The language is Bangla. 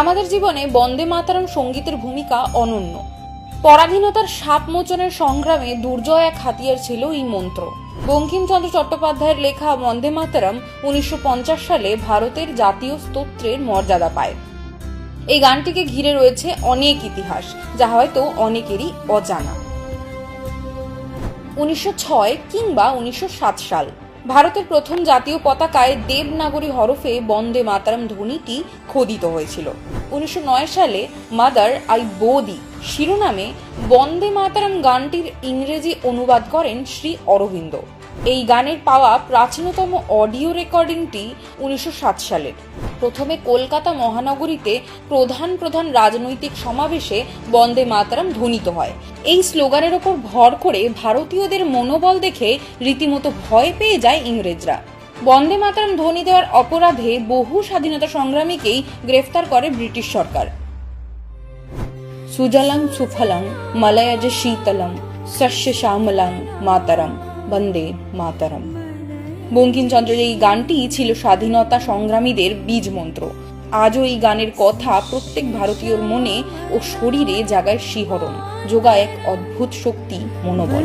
আমাদের জীবনে বন্দে মাতারম সঙ্গীতের ভূমিকা অনন্য। পরাধীনতার সাপ মোচনের সংগ্রামে দুর্জয় এক হাতিয়ার ছিল এই মন্ত্র। বঙ্কিমচন্দ্র চট্টোপাধ্যায়ের লেখা বন্দে মাতারম উনিশশো সালে ভারতের জাতীয় স্তোত্রের মর্যাদা পায়। এই গানটিকে ঘিরে রয়েছে অনেক ইতিহাস, যা হয়তো অনেকেরই অজানা। উনিশশো ছয় কিংবা উনিশশো সাত সাল। ভারতের প্রথম জাতীয় পতাকায় দেবনাগরী হরফে বন্দে মাতারাম ধ্বনিটি খোদিত হয়েছিল। উনিশশো নয় সালে মাদার আই বোদি শিরোনামে বন্দে মাতারাম গানটির ইংরেজি অনুবাদ করেন শ্রী অরবিন্দ। এই গানের পাওয়া প্রাচীনতম অডিও রেকর্ডিংটি উনিশশো সাত সালের। প্রথমে কলকাতা মহানগরীতে প্রধান প্রধান রাজনৈতিক সমাবেশে বন্দে মাতারাম ধ্বনিত হয়। এই স্লোগানের ওপর ভর করে ভারতীয়দের মনোবল দেখে রীতিমতো ভয় পেয়ে যায় ইংরেজরা। বন্দে মাতারাম ধ্বনি দেওয়ার অপরাধে বহু স্বাধীনতা সংগ্রামীকেই গ্রেফতার করে ব্রিটিশ সরকার। সুজলাং সুফলং মলয়জ শীতলং শস্য শ্যামলং মাতারম বন্দে মাতারম বঙ্কিমচন্দ্রের এই গানটি ছিল স্বাধীনতা সংগ্রামীদের বীজ মন্ত্র আজও এই গানের কথা প্রত্যেক ভারতীয়র মনে ও শরীরে জাগায় শিহরণ, যোগায় এক অদ্ভুত শক্তি, মনোবল।